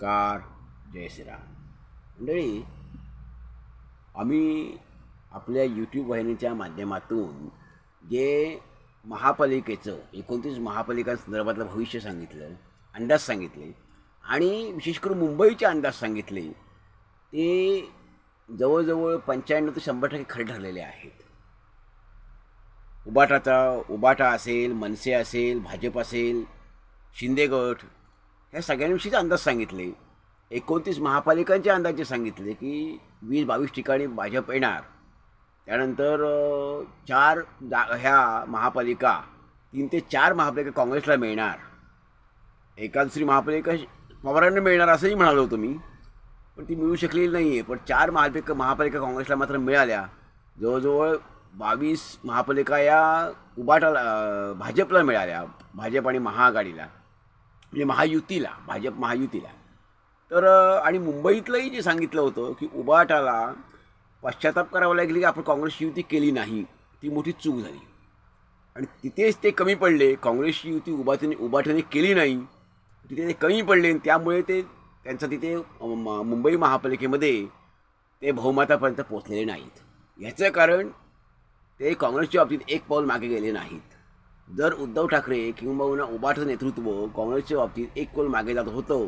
नमस्कार जय श्रीराम. मंडळी आम्ही आपल्या यूट्यूब वाहिनीच्या माध्यमातून जे महापालिकेचं एकोणतीस महापालिकांसंदर्भातलं भविष्य सांगितलं अंदाज सांगितले आणि विशेष करून मुंबईचे अंदाज सांगितले ते जवळजवळ पंच्याण्णव ते शंभर टक्के खरे ठरलेले आहेत. उबाटाचा उबाटा असेल मनसे असेल भाजप असेल शिंदे गट ह्या सगळ्यांविषयीचे अंदाज सांगितले. एकोणतीस महापालिकांचे अंदाजे सांगितले की वीस बावीस ठिकाणी भाजप येणार. त्यानंतर चार जा ह्या महापालिका तीन ते चार महापालिका काँग्रेसला मिळणार. एका दुसरी महापालिका पवारांना मिळणार असंही म्हणालो होतो मी. पण ती मिळू शकलेली नाही आहे पण चार महापालिका महापालिका काँग्रेसला मात्र मिळाल्या. जवळजवळ बावीस महापालिका या उबाटाला भाजपला मिळाल्या. भाजप आणि महाआघाडीला. म्हणजे महायुतीला भाजप महायुतीला. तर आणि मुंबईतलंही जे सांगितलं होतं की उबाटाला पश्चाताप करावा लागेल की आपण काँग्रेसची युती केली नाही ती मोठी चूक झाली. आणि तिथेच ते कमी पडले काँग्रेसची युती उभाटीने उभाठीने केली नाही तिथे ते कमी पडले आणि त्यामुळे ते त्यांचं तिथे मुंबई महापालिकेमध्ये ते बहुमतापर्यंत पोचलेले नाहीत. ह्याचं कारण ते काँग्रेसच्या बाबतीत एक पाऊल मागे गेले नाहीत. जर उद्धव ठाकरे किंबहुना उभाठं नेतृत्व काँग्रेसच्या बाबतीत एक कोल मागे जात होतं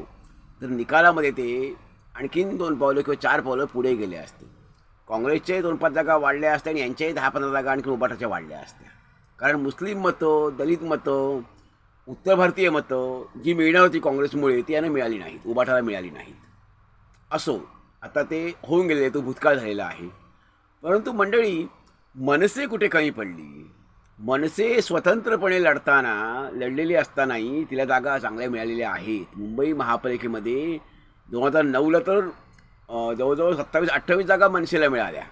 तर निकालामध्ये ते आणखीन दोन पावलं किंवा चार पावलं पुढे गेले असते. काँग्रेसचे दोन पाच जागा वाढल्या असत्या आणि यांच्याही दहा पंधरा जागा आणखी उबाठाच्या वाढल्या असत्या. कारण मुस्लिम मतं दलित मतं उत्तर भारतीय मतं जी मिळणार होती काँग्रेसमुळे ती यांना मिळाली नाहीत उबाठाला मिळाली नाहीत. असो आता ते होऊन गेले तो भूतकाळ झालेला आहे. परंतु मंडळी मनसे कुठे कमी पडली? मनसे स्वतंत्रपणे लढताना लढलेली असतानाही तिला जागा चांगल्या मिळालेल्या आहेत. मुंबई महापालिकेमध्ये दोन हजार नऊला तर जवळजवळ सत्तावीस अठ्ठावीस जागा मनसेला मिळाल्या.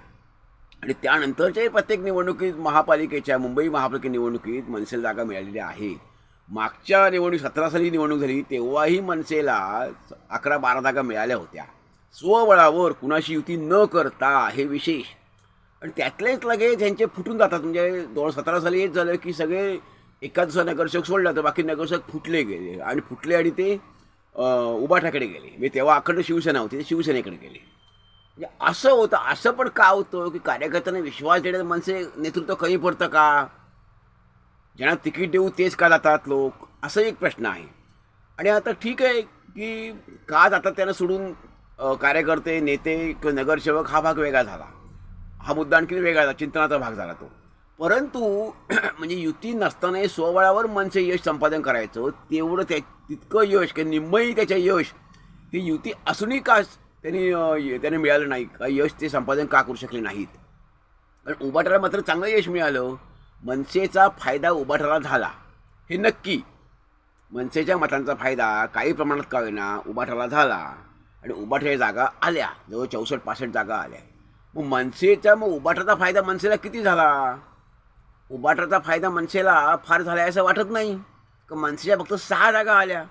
आणि त्यानंतरच्याही प्रत्येक निवडणुकीत महापालिकेच्या मुंबई महापालिके निवडणुकीत मनसेला जागा मिळालेल्या आहेत. मागच्या निवडणूक सतरा साली निवडणूक झाली तेव्हाही मनसेला अकरा बारा जागा मिळाल्या होत्या. स्वबळावर कुणाशी युती न करता हे विशेष आणि त्यातलेच लगेच ह्यांचे फुटून जातात. म्हणजे दोन सतरा साली हेच झालं की सगळे एकाच नगरसेवक सोडला तर बाकी नगरसेवक फुटले गेले. आणि फुटले आणि ते अं, उबाठाकडे गेले. म्हणजे तेव्हा अखंड शिवसेना होती ते शिवसेनेकडे गेले. म्हणजे असं होतं असं पण का होतं की कार्यकर्त्यांना विश्वास देण्याचं मनसे नेतृत्व कमी पडतं का? ज्यांना तिकीट देऊ तेच का जातात लोक? असं एक प्रश्न आहे. आणि आता ठीक आहे की का जातात त्यांना सोडून कार्यकर्ते नेते किंवा नगरसेवक हा भाग वेगळा झाला. हा मुद्दा आणखीन वेगळा झाला चिंतनाचा भाग झाला तो. परंतु म्हणजे युती नसतानाही स्वबळावर मनसे यश संपादन करायचं तेवढं त्या तितकं यश किंवा निम्मही त्याच्या यश ही युती असूनही का त्यांनी त्याने मिळालं नाही का यश ते संपादन का करू शकले नाहीत? कारण उभाटाला मात्र चांगलं यश मिळालं मनसेचा फायदा उभाटाला झाला. हे नक्की. मनसेच्या मतांचा फायदा काही प्रमाणात का होईना उभाटाला झाला. आणि उबाठाच्या जागा आल्या जवळ चौसष्ट पासष्ट जागा आल्या. मग मनसेचा मग उबाटाचा फायदा मनसेला किती झाला? उबाटाचा फायदा मनसेला फार झाला आहे असं वाटत नाही. का मनसेच्या फक्त सहा जागा आल्या.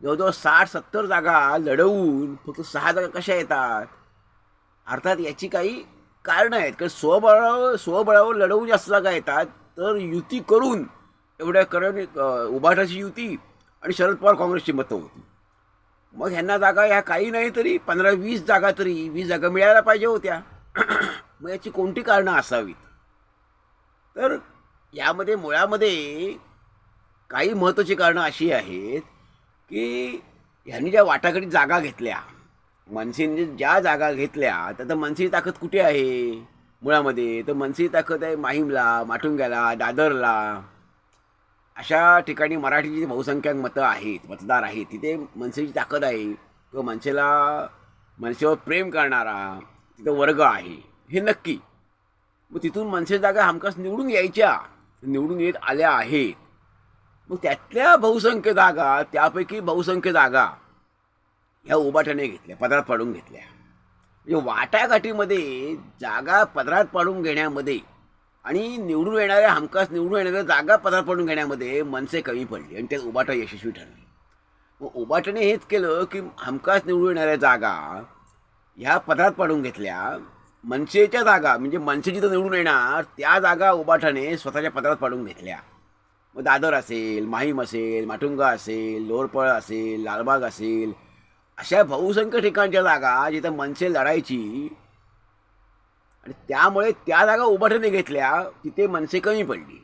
जवळजवळ साठ सत्तर जागा लढवून फक्त सहा जागा कशा येतात? अर्थात याची काही कारणं आहेत. कारण स्वबळावर स्वबळावर लढवून जास्त जागा येतात. तर युती करून एवढ्या कारण उभाटाची युती आणि शरद पवार काँग्रेसची मतं होती. मग ह्यांना जागा ह्या काही नाही तरी पंधरा वीस जागा तरी वीस जागा मिळायला पाहिजे होत्या. मग याची कोणती कारणं असावीत? तर यामध्ये मुळामध्ये काही महत्त्वाची कारणं अशी आहेत की ह्यांनी ज्या वाटाकडे जागा घेतल्या मनसेने ज्या जागा घेतल्या तर मनसेची ताकद कुठे आहे? मुळामध्ये तर मनसेची ताकद आहे माहीमला माटुंग्याला दादरला. अशा ठिकाणी मराठीची जी बहुसंख्याक मतं आहेत मतदार आहेत तिथे मनसेची ताकद आहे. किंवा मनसेला मनसेवर प्रेम करणारा तिथं वर्ग आहे. हे नक्की. मग तिथून मनसे जागा हमखास निवडून यायच्या. निवडून येत आल्या आहेत. मग त्यातल्या बहुसंख्य जागा त्यापैकी बहुसंख्य जागा ह्या उबाट्याने घेतल्या पदरात पाडून घेतल्या. म्हणजे वाटाघाटीमध्ये जागा पदरात पाडून घेण्यामध्ये आणि निवडून येणाऱ्या हमखास निवडून येणाऱ्या जागा पदरात पाडून घेण्यामध्ये मनसे कमी पडली आणि त्यात उबाटा यशस्वी ठरली. मग उबाटाने हेच केलं की हमखास निवडून येणाऱ्या जागा ह्या पदरात पाडून घेतल्या मनसेच्या जागा म्हणजे मनसे जिथं निवडून येणार त्या जागा उबाठाने स्वतःच्या पदरात पाडून घेतल्या. मग दादर असेल माहीम असेल माटुंगा असेल लोरपळ असेल लालबाग असेल अशा बहुसंख्य ठिकाणच्या जागा जिथं मनसे लढायची आणि त्यामुळे त्या जागा उबाठाने घेतल्या तिथे मनसे कमी पडली.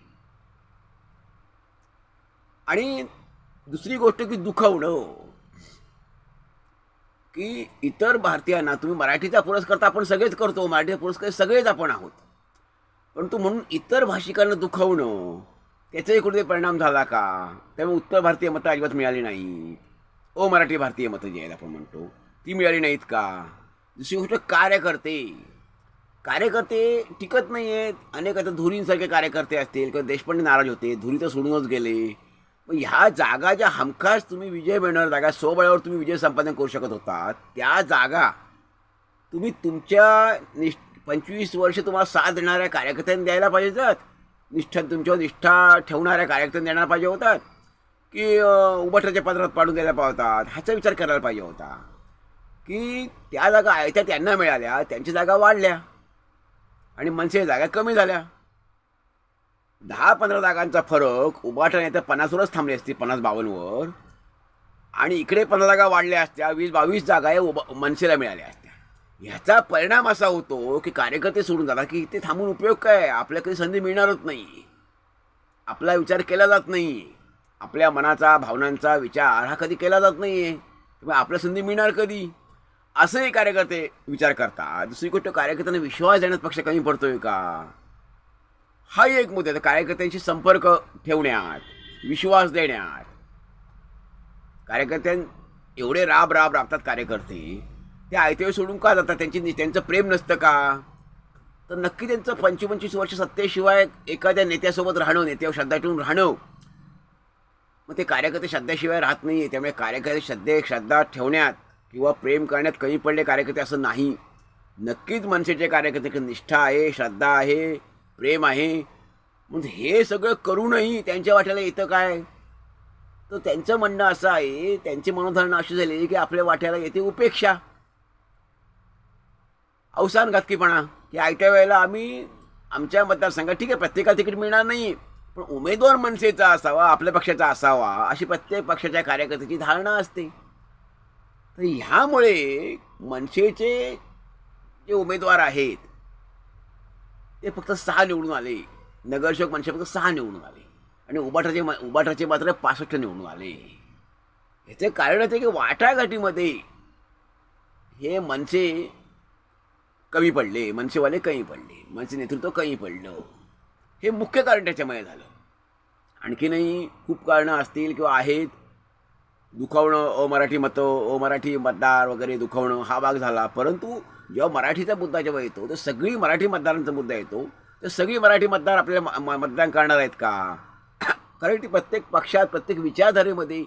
आणि दुसरी गोष्ट की दुखवणं. की इतर भारतीयांना तुम्ही मराठीचा पुरस्कार तर आपण सगळेच करतो मराठीचा पुरस्कार सगळेच आपण आहोत. परंतु म्हणून इतर भाषिकांना दुखवणं त्याचाही कुठे परिणाम झाला का? त्यामुळे उत्तर भारतीय मतं अजिबात मिळाली नाही. ओ मराठी भारतीय मतं जी आहेत आपण म्हणतो ती मिळाली नाहीत का? दुसरी गोष्ट कार्यकर्ते. कार्यकर्ते टिकत नाही आहेत अनेक आता धुरींसारखे कार्यकर्ते असतील किंवा देशपांडे नाराज होते धुरी तर सोडूनच गेले. मग ह्या जागा ज्या हमखास तुम्ही विजय मिळणार जागा स्वबळावर तुम्ही विजय संपादन करू शकत होता त्या जागा तुम्ही तुमच्या निष्ठ पंचवीस वर्ष तुम्हाला साथ देणाऱ्या कार्यकर्त्यांनी द्यायला पाहिजे होतात. निष्ठा तुमच्यावर निष्ठा ठेवणाऱ्या कार्यकर्त्यांनी देणार पाहिजे होतात. की उबटाच्या पत्रात पाडून द्यायला पाहतात ह्याचा विचार करायला पाहिजे होता. की त्या जागा आयत्या त्यांना मिळाल्या त्यांची जागा वाढल्या. आणि मनसे जागा कमी झाल्या. दहा पंधरा जागांचा फरक उभाटा तर पन्नासवरच थांबली असती पन्नास बावन्नवर. आणि इकडे पंधरा जागा वाढल्या असत्या वीस बावीस जागा या उभा मनसेला मिळाल्या असत्या. ह्याचा परिणाम असा होतो की कार्यकर्ते सोडून जातात की इथे थांबून उपयोग काय? आपल्या कधी संधी मिळणारच नाही. आपला विचार केला जात नाही. आपल्या मनाचा भावनांचा विचार हा कधी केला जात नाही आहे किंवा आपल्या संधी मिळणार कधी? असंही कार्यकर्ते विचार करतात. दुसरी गोष्ट कार्यकर्त्यांना विश्वास देण्यात पक्ष कमी पडतोय का? हाही एक मुद्दा आहे. कार्यकर्त्यांशी संपर्क ठेवण्यात विश्वास देण्यात. कार्यकर्त्यां एवढे राब राब राबतात कार्यकर्ते. ते आयते सोडून का जातात? त्यांची त्यांचं प्रेम नसतं का? तर नक्की त्यांचं पंचवीस वर्ष सत्तेशिवाय एखाद्या नेत्यासोबत राहणं नेत्यावर श्रद्धा ठेवून राहणं मग ते कार्यकर्ते श्रद्धेशिवाय राहत नाही आहे त्यामुळे कार्यकर्ते श्रद्धे श्रद्धा ठेवण्यात किंवा प्रेम करण्यात कमी पडले कार्यकर्ते असं नाही. नक्कीच मनसेचे कार्यकर्ते निष्ठा आहे श्रद्धा आहे. प्रेम आहे. मग हे सगळं करूनही त्यांच्या वाट्याला येतं काय? तर त्यांचं म्हणणं असं आहे त्यांची मनोधारणा अशी झाली की आपल्या वाट्याला येते उपेक्षा. अवसान घातकीपणा. की आयत्या वेळेला आम्ही आमच्या मतदारसंघात ठीक आहे प्रत्येकाला तिकीट मिळणार नाही. पण उमेदवार मनसेचा असावा आपल्या पक्षाचा असावा अशी प्रत्येक पक्षाच्या कार्यकर्त्याची धारणा असते. तर ह्यामुळे मनसेचे जे उमेदवार आहेत ते फक्त सहा निवडून आले. नगरसेवक मनसे फक्त सहा निवडून आले. आणि उबाठाचे म उबाठाचे मात्र पासष्ट निवडून आले. ह्याचे कारण आहे की वाटाघाटीमध्ये हे मनसे कमी पडले. मनसेवाले कमी पडले. मनसे नेतृत्व कमी पडलं. हे मुख्य कारण त्याच्यामुळे झालं. आणखीनही खूप कारणं असतील किंवा आहेत दुखावणं अमराठी मतं अमराठी मतदार वगैरे दुखावणं हा भाग झाला. परंतु जेव्हा मराठीचा मुद्दा जेव्हा येतो तर सगळी मराठी मतदारांचा मुद्दा येतो. तर सगळी मराठी मतदार आपल्याला म- म- मतदान करणार आहेत का? कारण ती प्रत्येक पक्षात प्रत्येक विचारधारेमध्ये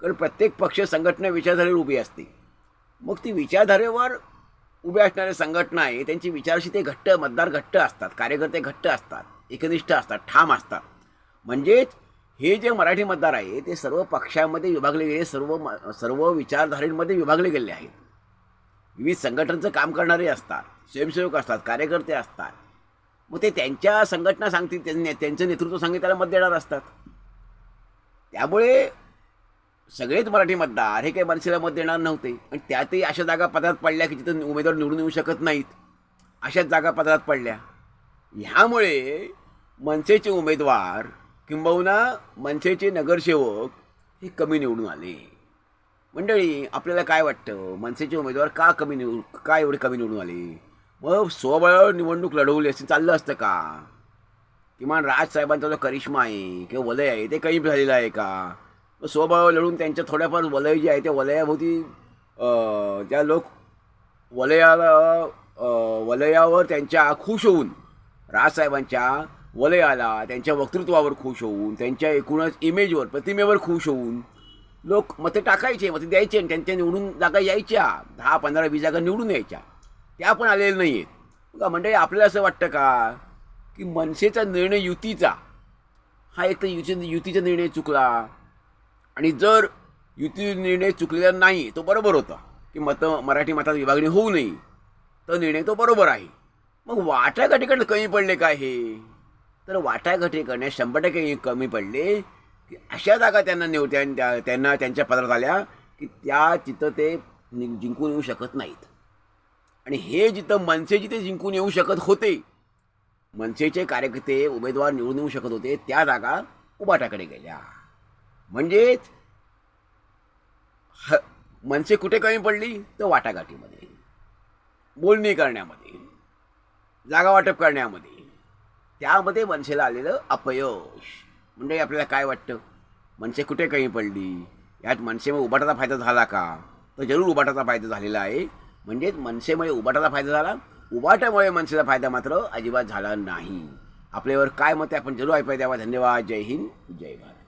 कारण प्रत्येक पक्ष संघटना विचारधारेवर उभी असते. मग ती विचारधारेवर उभ्या असणाऱ्या संघटना आहे त्यांची विचाराशी ते घट्ट मतदार घट्ट असतात कार्यकर्ते घट्ट असतात एकनिष्ठ असतात ठाम असतात. म्हणजेच हे जे मराठी मतदार आहे ते सर्व पक्षामध्ये विभागले गेले सर्व म- सर्व विचारधारेमध्ये विभागले गेले आहेत. विविध संघटनांचं काम करणारे असतात स्वयंसेवक असतात कार्यकर्ते असतात. मग ते त्यांच्या संघटना सांगतील त्यांनी त्यांचं नेतृत्व सांगेल त्याला मत देणार असतात. त्यामुळे सगळेच मराठी मतदार हे काही मनसेला मत देणार नव्हते. आणि त्यातही अशा जागा पदार्थ पडल्या की जिथं उमेदवार निवडून येऊ शकत नाहीत. अशाच जागा पदार्थ पडल्या. ह्यामुळे मनसेचे उमेदवार किंबहुना मनसेचे नगरसेवक हे कमी निवडून आले. मंडळी आपल्याला काय वाटतं? मनसेचे उमेदवार का कमी निवड का एवढे कमी निवडून आले? मग स्वबळावर निवडणूक लढवली असं चाललं असतं का? किमान राजसाहेबांचा जो करिश्मा आहे किंवा वलय आहे ते कमी झालेलं आहे का? मग स्वबळावर लढून त्यांच्या थोड्याफार वलय जे आहे त्या वलयाभोवती त्या लोक वलयाला वलयावर त्यांच्या खुश होऊन राजसाहेबांच्या वलयाला त्यांच्या वक्तृत्वावर खुश होऊन त्यांच्या एकूणच इमेजवर प्रतिमेवर खुश होऊन लोक मतं टाकायचे मतं द्यायचे आणि त्यांच्या निवडून जागा यायच्या. दहा पंधरा वीस जागा निवडून यायच्या. त्या पण आलेल्या नाही आहेत बघा मंडळी आपल्याला असं वाटतं का की मनसेचा निर्णय युतीचा? हा एक तर युती युतीचा निर्णय चुकला. आणि जर युती निर्णय चुकलेला नाही तो बरोबर होता. की मतं मराठी मतात विभागणी होऊ नये. तर निर्णय तो बरोबर आहे. मग वाटा वाटाघाटीकडे कमी पडले काय हे? तर वाटाघाटी करण्यात शंभर टक्के कमी पडले. की अशा जागा त्यांना निव त्या- त्यांना त्यांच्या पदरात आल्या की त्या तिथं ते जिंकून येऊ शकत नाहीत. आणि हे जिथं मनसे जिथे जिंकून येऊ शकत होते मनसेचे कार्यकर्ते उमेदवार निवडून येऊ शकत होते त्या जागा उबाटाकडे गेल्या. म्हणजेच ह मनसे कुठे कमी पडली? तर वाटाघाटीमध्ये. बोलणी करण्यामध्ये. जागा वाटप करण्यामध्ये. त्यामध्ये मनसेला आलेलं अपयश. म्हणजे आपल्याला काय वाटतं? मनसे कुठे कमी पडली? यात मनसेमुळे उबाटाचा फायदा झाला का? तर जरूर उबाटाचा फायदा झालेला आहे. म्हणजेच मनसेमुळे उबाटाचा फायदा झाला. उबाटामुळे मनसेचा फायदा मात्र अजिबात झाला नाही. आपल्यावर काय मत आहे? आपण जरूर ऐकायला द्यावा धन्यवाद. जय हिंद. जय भारत.